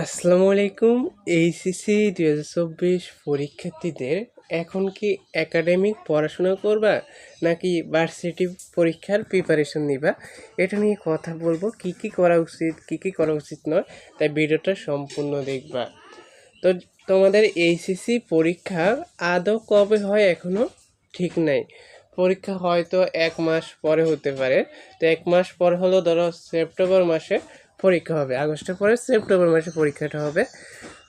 আসসালামু আলাইকুম, এইচএসসি দুই হাজার চব্বিশ পরীক্ষার্থীদের। এখন কি একাডেমিক পড়াশোনা করবা, নাকি ভার্সিটি পরীক্ষার প্রিপারেশন নিবা? এটা নিয়ে কথা বলব, কি কি করা উচিত, কি কি করা উচিত নয়, তাই ভিডিওটা সম্পূর্ণ দেখবা। তো তোমাদের এইচএসসি পরীক্ষা আদৌ কবে হয় এখনও ঠিক নাই। পরীক্ষা হয়তো এক মাস পরে হতে পারে। তো এক মাস পর হলো ধরো সেপ্টেম্বর মাসে পরীক্ষা হবে। আগস্টের পরে সেপ্টেম্বর মাসে পরীক্ষাটা হবে।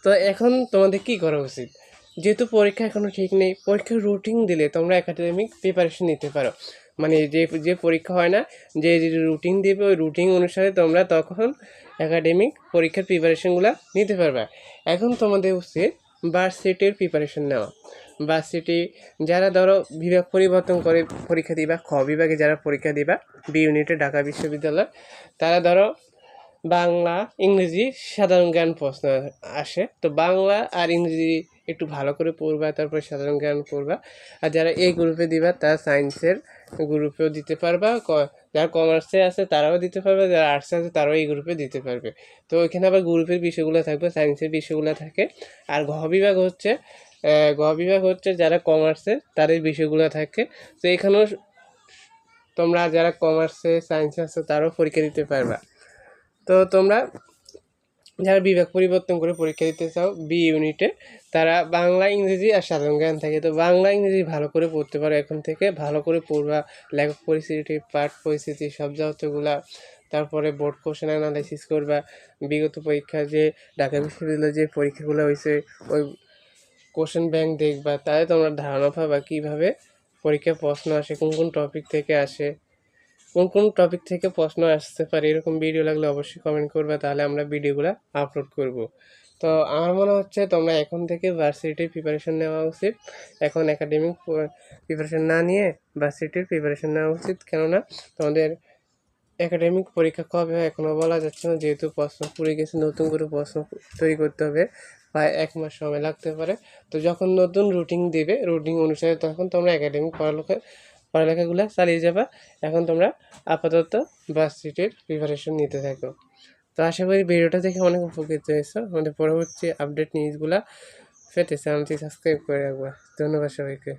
তো এখন তোমাদের কি করা উচিত? যেহেতু পরীক্ষা এখনও ঠিক নেই, পরীক্ষার রুটিন দিলে তোমরা একাডেমিক প্রিপারেশন নিতে পারো। মানে যে যে পরীক্ষা হয় না, যে রুটিন দেবে, ওই রুটিন অনুসারে তোমরা তখন একাডেমিক পরীক্ষার প্রিপারেশনগুলো নিতে পারবে। এখন তোমাদের উচিত ভার্সিটির প্রিপারেশন নেওয়া। ভার্সিটি যারা ধরো বিভাগ পরিবর্তন করে পরীক্ষা দিবা, খ বিভাগে যারা পরীক্ষা দিবা বি ইউনিটে ঢাকা বিশ্ববিদ্যালয়, তারা ধরো বাংলা, ইংরেজি সাধারণ জ্ঞান প্রশ্ন আসে। তো বাংলা আর ইংরেজি একটু ভালো করে পড়বা, তারপর সাধারণ জ্ঞান পড়বা। আর যারা এই গ্রুপে দিবা, তারা সায়েন্সের গ্রুপেও দিতে পারবা যারা কমার্সে আছে তারাও দিতে পারবে, যারা আর্টসে আছে তারাও এই গ্রুপে দিতে পারবে। তো ওইখানে আবার গ্রুপের বিষয়গুলো থাকবে, সায়েন্সের বিষয়গুলো থাকে। আর ঘ বিভাগ হচ্ছে ঘ বিভাগ হচ্ছে যারা কমার্সের তাদের বিষয়গুলো থাকে। তো এখানেও তোমরা যারা কমার্সে, সায়েন্সে আছে তারাও পরীক্ষা দিতে পারবা। তো তোমরা যারা বিভাগ পরিবর্তন করে পরীক্ষা দিতে চাও বি ইউনিটে তারা বাংলা, ইংরেজি আর সাধারণ জ্ঞান থাকে। তো বাংলা, ইংরেজি ভালো করে পড়তে পারো এখন থেকে। ভালো করে পড়বা। লেখক পরিস্থিতি, পাঠ পরিস্থিতি, সব যতগুলা তারপরে বোর্ড কোশ্চেন অ্যানালাইসিস করবা। বিগত পরীক্ষা যে ঢাকা বিশ্ববিদ্যালয়ে যে পরীক্ষাগুলো হয়েছে, ওই কোশ্চেন ব্যাংক দেখবা। তাহলে তোমরা ধারণা পাবা কীভাবে পরীক্ষায় প্রশ্ন আসে, কোন কোন টপিক থেকে আসে। কোন কোন টপিক থেকে প্রশ্ন আসতে পারে, এরকম ভিডিও লাগলে অবশ্যই কমেন্ট করবে, তাহলে আমরা ভিডিওগুলো আপলোড করব। তো আমার মনে হচ্ছে তোমরা এখন থেকে ভার্সিটির প্রিপারেশন নেওয়া উচিত। এখন একাডেমিক প্রিপারেশন না নিয়ে ভার্সিটির প্রিপারেশন নেওয়া উচিত, কেননা তোমাদের একাডেমিক পরীক্ষা কবে হয় এখনও বলা যাচ্ছে না, যেহেতু প্রশ্ন পড়ে গেছে, নতুন করে প্রশ্ন তৈরি করতে হবে, প্রায় এক মাস সময় লাগতে পারে। তো যখন নতুন রুটিন দেবে রুটিন অনুসারে তখন তোমরা একাডেমিক পড়ালেখা পড়ালেখাগুলো চালিয়ে যাবা। এখন তোমরা আপাতত ভার্সিটির প্রিপারেশন নিতে থাকো। তো আশা করি ভিডিওটা দেখে অনেক উপকৃত হয়েছো। আমাদের পরবর্তী আপডেট নিউজগুলো পেতে চ্যানেলটি সাবস্ক্রাইব করে রাখবা। ধন্যবাদ সবাইকে।